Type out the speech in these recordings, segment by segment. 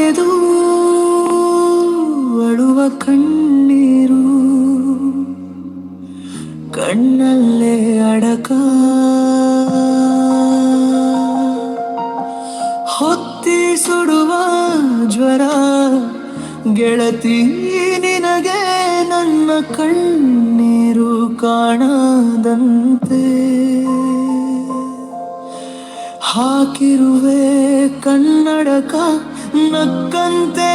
ಒಡೆದು ಅಳುವ ಕಣ್ಣೀರು, ಕಣ್ಣಲ್ಲೇ ಅಡಕ. ಹೊತ್ತಿ ಸುಡುವ ಜ್ವರ, ಗೆಳತಿ ನಿನಗೆ ನನ್ನ ಕಣ್ಣೀರು ಕಾಣದಂತೆ. ಹಾಕಿರುವೆ ಕನ್ನಡಕ ನಕ್ಕಂತೆ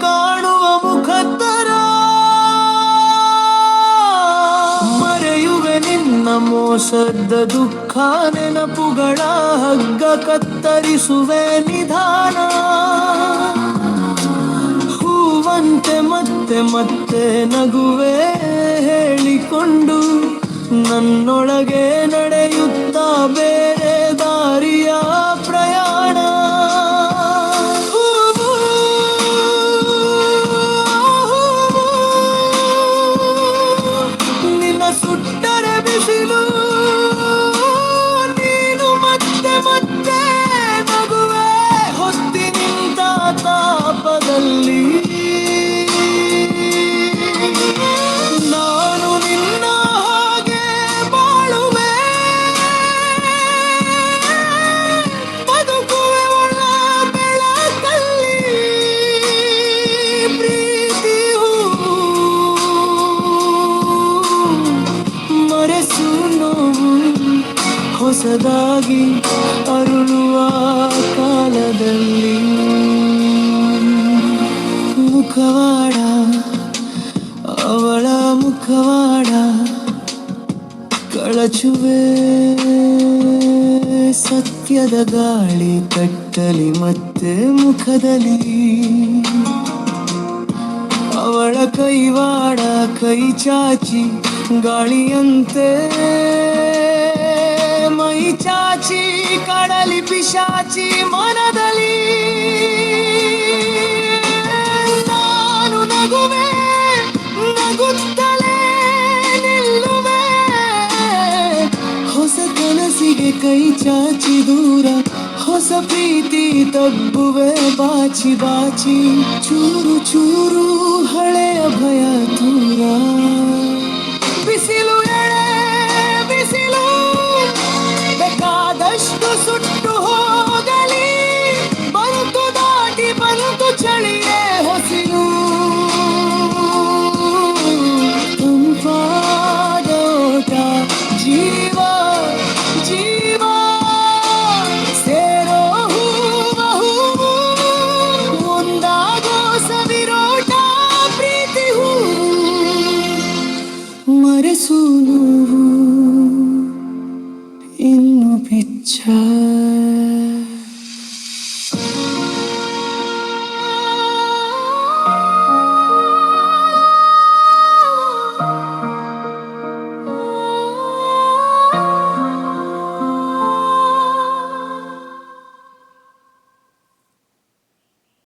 ಕಾಣುವ ಮುಖತ್ತರ ಮರೆಯುವೆ ನಿನ್ನ ಮೋಸದ ದುಃಖ ನೆನಪುಗಳ ಹಗ್ಗ ಕತ್ತರಿಸುವೆ ನಿಧಾನ. ಹೂವಂತೆ ಮತ್ತೆ ಮತ್ತೆ ನಗುವೆ ಹೇಳಿಕೊಂಡು ನನ್ನೊಳಗೆ ನಡೆಯುತ್ತಾ ಹೊಸದಾಗಿ ಅರುಳುವ ಕಾಲದಲ್ಲಿ. ಮುಖವಾಡ, ಅವಳ ಮುಖವಾಡ, ಕಳಚುವೆ ಸತ್ಯದ ಗಾಳಿ ಕಟ್ಟಲಿ ಮತ್ತೆ ಮುಖದಲ್ಲಿ. ಅವಳ ಕೈವಾಡ, ಕೈ ಚಾಚಿ ಗಾಳಿಯಂತೆ ಕನಸಿಗೆ ಕೈ ಚಾಚಿ ದೂರ ಹೊಸ ಪ್ರೀತಿ ತಬ್ಬುವೆ ಬಾಚಿ ಬಾಚಿ ಚೂರು ಚೂರು ಹಳೆಯ ಭಯ ದೂರ. 있잖아.